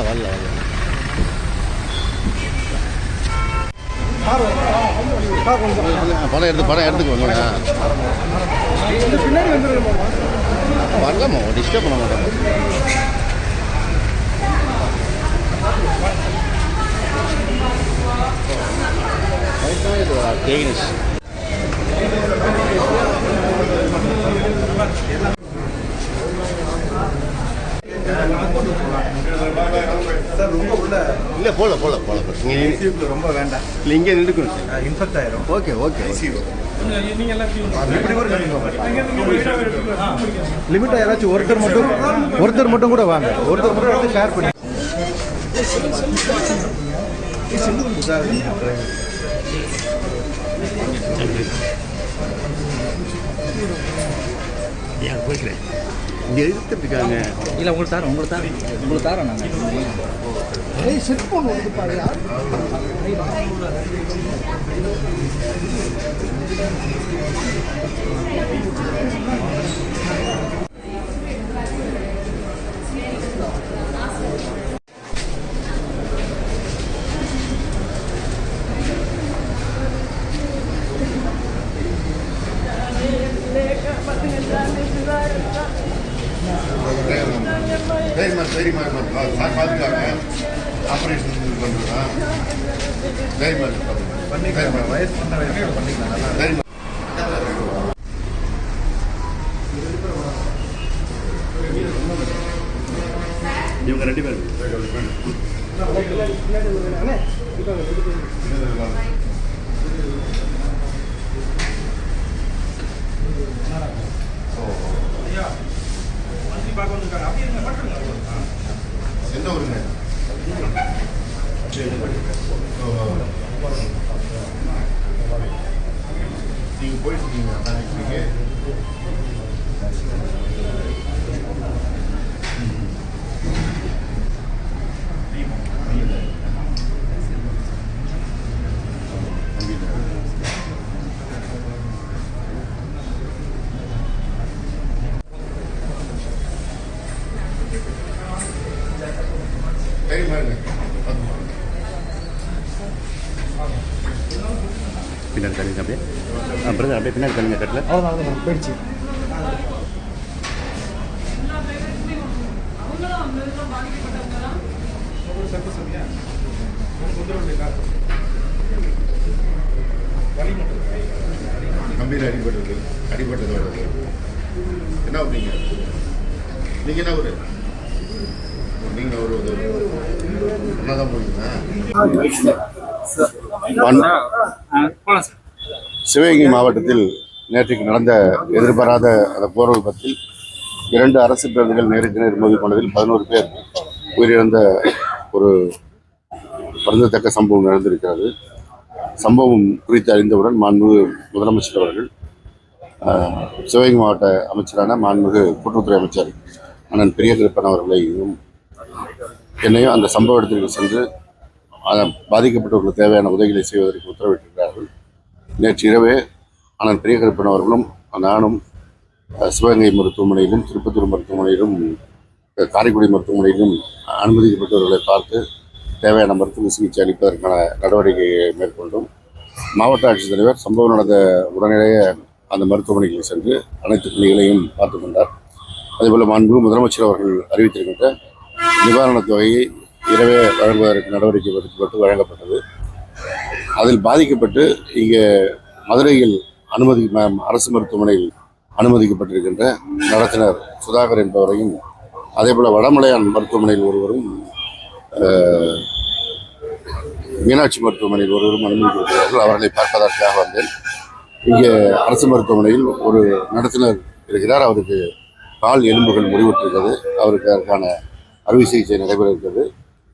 வரல வரல வரல. படம் எடுத்து படம் எடுத்துக்கோங்க வரலாமா டிஸ்டர்ப் பண்ண மாட்டாங்க கேக்னஸ் சார் ரொம்ப உள்ள. இல்லை போல போல போல ஐசியூக்கு ரொம்ப வேண்டாம். இல்லை இங்கே நின்றுக்கணும் சார். இன்ஃபெக்ட் ஆயிரும். ஓகே ஓகே ஐசியூ இப்படி கூட லிமிட்டா யாராச்சும் ஒருத்தர் மட்டும் ஒருத்தர் மட்டும் கூட வாங்க. ஒருத்தர் மட்டும் எடுத்து ஷேர் பண்ணி. யார் போய்க்கிறேன். இங்கே எடுத்துட்டு இருக்காங்க? இல்லை உங்களுக்கு தரோம் உங்களுக்கு தரோம். உங்களுக்கு தரோம் நாங்கள் சரிம்மா ஆப்ரேஷன் பண்ணுறதா சரிம்மா பண்ணிக்கலாம் வயசு பண்ண வயசு பண்ணிக்கலாம் சரிம்மா இவங்க ரெண்டு பேரும் எந்த ஊருங்க? si un poquito பின்னாடி தள்ளுங்க அப்படியே. பிரதர் அப்படியே பின்னாடி தள்ளுங்க கட்டில். அவ்வளோதான் போயிடுச்சு. கம்பீர அடிபட்டது அடிபட்டதோட என்ன அப்படிங்க நீங்கள் என்ன ஒரு? நீங்கள் ஒரு என்னதான் போனீங்களா? சிவகங்கை மாவட்டத்தில் நேற்றைக்கு நடந்த எதிர்பாராத அந்த போர் விபத்தில் இரண்டு அரசு பேருந்துகள் நேருக்கு நேர் மோதி கொண்டதில் பதினோரு பேர் உயிரிழந்த ஒரு வருந்தத்தக்க சம்பவம் நடந்திருக்கிறது. சம்பவம் குறித்து அறிந்தவுடன் மாண்புமிகு முதலமைச்சர் அவர்கள் சிவகங்கை மாவட்ட அமைச்சரான மாண்புமிகு கூட்டுறவுத்துறை அமைச்சர் அண்ணன் பெரிய கருப்பன் அவர்களையும் என்னையும் அந்த சம்பவ இடத்திற்கு சென்று பாதிக்கப்பட்டவர்களுக்கு தேவையான உதவிகளை செய்வதற்கு உத்தரவிட்டிருக்கிறார்கள். நேற்று இரவே அண்ணன் பெரிய அவர்களும் நானும் சிவகங்கை மருத்துவமனையிலும் திருப்பத்தூர் மருத்துவமனையிலும் காரைக்குடி மருத்துவமனையிலும் அனுமதிக்கப்பட்டவர்களை பார்த்து தேவையான மருத்துவ சிகிச்சை அளிப்பதற்கான நடவடிக்கையை மேற்கொண்டோம். மாவட்ட ஆட்சித்தலைவர் சம்பவம் நடந்த உடனடியே அந்த மருத்துவமனைக்கு சென்று அனைத்து பணிகளையும் பார்த்து கொண்டார். அதேபோல் மாண்பு முதலமைச்சர் அவர்கள் அறிவித்திருக்கின்ற நிவாரணத் தொகையை இரவே வழங்குவதற்கு நடவடிக்கை எடுக்கப்பட்டு வழங்கப்பட்டது. அதில் பாதிக்கப்பட்டு இங்கே மதுரையில் அனுமதி அரசு மருத்துவமனையில் அனுமதிக்கப்பட்டிருக்கின்ற நடத்தினர் சுதாகர் என்பவரையும் அதேபோல் வடமலையான் மருத்துவமனையில் ஒருவரும் மீனாட்சி மருத்துவமனையில் ஒருவரும் அனுமதிக்கப்பட்டார்கள் அவர்களை பார்ப்பதற்காக வந்தேன். இங்கே அரசு மருத்துவமனையில் ஒரு நடத்தினர் இருக்கிறார். அவருக்கு கால் எலும்புகள் முடிவுற்றிருக்கிறது அவருக்கு அதற்கான அறுவை சிகிச்சை நடைபெற இருக்கிறது.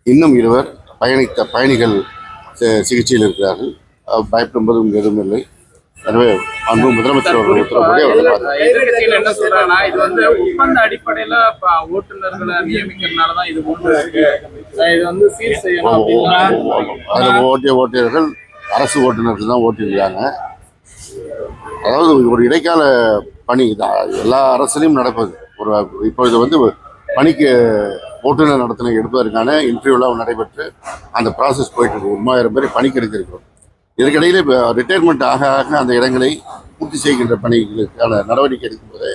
இன்னும் இருவர் பயணித்த பயணிகள் சிகிச்சையில் இருக்கிறார்கள். பயப்படும்போதும் எதுவும் இல்லை. எனவே அன்பு முதலமைச்சர் அவர்கள் உத்தரவுப்படி எதிர்கட்சிகள் என்ன சொல்றாங்கன்னா இது வந்து ஒப்பந்த அடிப்படையில ஓட்டுநர்களை நியமிக்கிறதுனாலதான் இது கொண்டு இருக்கு அஹ் இது வந்து சீர் செய்யணும் அப்படின்னா அதில் ஓட்டிய ஓட்டியவர்கள் அரசு ஓட்டுநர்கள் தான் ஓட்டியிருக்காங்க அதாவது ஒரு இடைக்கால பணி எல்லா அரசுலையும் நடப்பது. ஒரு இப்போ இது வந்து பணிக்கு ஓட்டுநர் நடத்தின எடுப்பதற்கான இன்டர்வியூலாம் நடைபெற்று அந்த ப்ராசஸ் போயிட்டு இருக்கு. ஒரு மூவாயிரம் பேர் பணி கிடைத்திருக்கிறோம் இதற்கிடையில் இப்போ ரிட்டையர்மெண்ட் ஆக ஆக அந்த இடங்களை பூர்த்தி செய்கின்ற பணிகளுக்கான நடவடிக்கை எடுக்கும்போது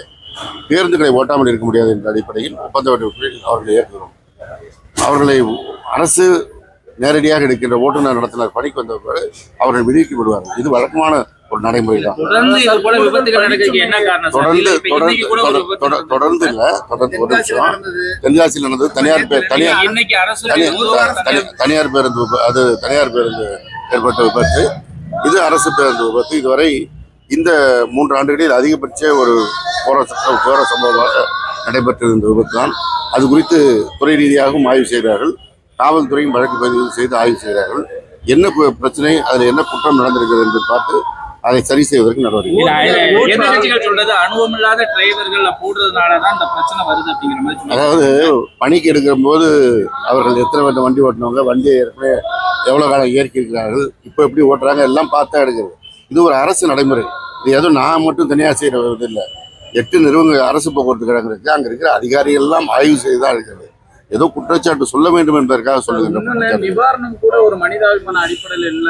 பேருந்துகளை ஓட்டாமல் இருக்க முடியாது என்ற அடிப்படையில் ஒப்பந்த வடிவத்தில் அவர்களை ஏற்கிறோம். அவர்களை அரசு நேரடியாக எடுக்கின்ற ஓட்டுநர் நடத்தினர் பணிக்கு வந்த பிறகு அவர்கள் விடுவிக்கப்படுவார்கள் இது வழக்கமான நடைமுறை தான் தொடர்ந்து தொடர்ந்து இல்ல, தொடர்ந்து ஒரு தொடர்- விபத்து தொடர்- தொடர்ந்து இல்ல தொடர்ந்து ஒரு தென்காசியில நிமிஷம். நடந்தது. தென்காசியில் நடந்தது. தனியார் பேர் தனியார் தனியார் பேருந்து அது தனியார் பேருந்து ஏற்பட்ட விபத்து. இது அரசு பேருந்து விபத்து. இதுவரை இந்த மூன்று ஆண்டுகளில் அதிகபட்ச ஒரு போர போர சம்பவமாக நடைபெற்றது இந்த விபத்து தான் அது குறித்து துறை ரீதியாகவும் ஆய்வு செய்கிறார்கள் காவல்துறையும் வழக்கு பதிவு செய்து ஆய்வு செய்கிறார்கள் என்ன பு- பிரச்சனை அதில் என்ன குற்றம் நடந்திருக்கிறது என்று பார்த்து அதை சரி செய்வதற்கு நடவடிக்கை. அதாவது பணிக்கு எடுக்கிற போது அவர்கள் எத்தனை வண்டி வண்டி ஓட்டினவங்க வண்டியை ஏற்கனவே எவ்வளோ காலம் இயற்கை இருக்கிறார்கள் இப்போ எப்படி ஓட்டுறாங்க எல்லாம் பார்த்தா எடுக்கிறது. இது ஒரு அரசு நடைமுறை. இது எதுவும் நான் மட்டும் தனியாக செய்கிற இது இல்லை. எட்டு நிறுவனங்கள் அரசு போக்குவரத்து கழகம் இருக்குது அங்கே இருக்கிற அதிகாரிகள் எல்லாம் ஆய்வு செய்து தான் இருக்கிறது ஏதோ குற்றச்சாட்டு சொல்ல வேண்டும் என்பதற்காக சொல்லுகின்ற இன்னொன்னு குற்றச்சாட்டு நிவாரணம் கூட ஒரு மனிதாபிமான அடிப்படையில் இல்ல.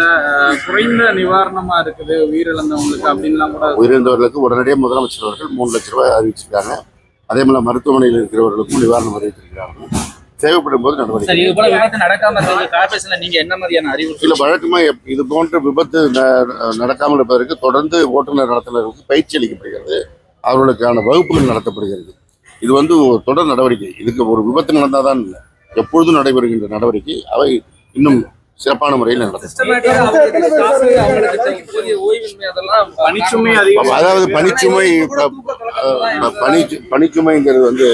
குறைந்த நிவாரணமா இருக்குது உயிரிழந்தவங்களுக்கு அப்படின்லாம் கூட உயிரிழந்தவர்களுக்கு உடனடியாக முதலமைச்சர் அவர்கள் மூணு லட்ச ரூபாய் அறிவிச்சிருக்காங்க. அதே போல மருத்துவமனையில் இருக்கிறவர்களுக்கும் நிவாரணம் அறிவித்திருக்கிறார்கள் தேவைப்படும் போது நடவடிக்கை சரி இது போல விபத்து நடக்காம இருக்கிறது கார்பரேஷன்ல நீங்க என்ன மாதிரியான அறிவுறுத்தல் இல்ல வழக்கமா இது போன்ற விபத்து ந- நடக்காமல் இருப்பதற்கு தொடர்ந்து ஓட்டுநர் நடத்துனருக்கு பயிற்சி அளிக்கப்படுகிறது. அவர்களுக்கான வகுப்புகள் நடத்தப்படுகிறது. இது வந்து ஒரு தொடர் நடவடிக்கை. இதுக்கு ஒரு விபத்து நடந்தாதான் இல்லை. எப்பொழுதும் நடைபெறுகின்ற நடவடிக்கை அவை இன்னும் சிறப்பான முறையில் நடக்கும். அதாவது பணிச்சுமை பணி பணிச்சுமைங்கிறது வந்து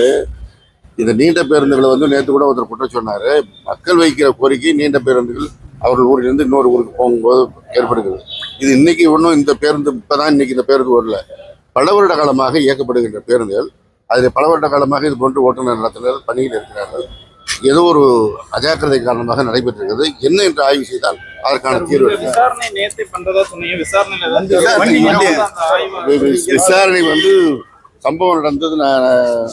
இந்த நீண்ட பேருந்துகளை வந்து நேற்று கூட ஒருத்தர் குற்றம் சொன்னாரு. மக்கள் வைக்கிற கோரிக்கை நீண்ட பேருந்துகள் அவர்கள் ஊரிலிருந்து இன்னொரு ஊருக்கு போகும்போது ஏற்படுகிறது. இது இன்னைக்கு ஒன்றும் இந்த பேருந்து இப்பதான் இன்னைக்கு இந்த பேருந்து வரல. பல வருட காலமாக இயக்கப்படுகின்ற பேருந்துகள் அதில் பல வருட காலமாக இது போன்று ஓட்டுநர் நடத்துனர் பணியில் இருக்கிறார்கள். ஏதோ ஒரு அஜாக்கிரதை காரணமாக நடைபெற்றிருக்கிறது. என்ன என்று ஆய்வு செய்தால் அதற்கான தீர்வு. விசாரணை வந்து- சம்பவம் நடந்தது.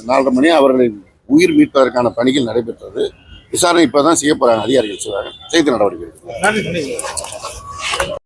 நாலரை மணி அவர்களை உயிர் மீட்பதற்கான பணிகள் நடைபெற்றது. விசாரணை இப்பதான் செய்ய போறாங்க அதிகாரிகள் செய்வாங்க. செய்து நடவடிக்கை.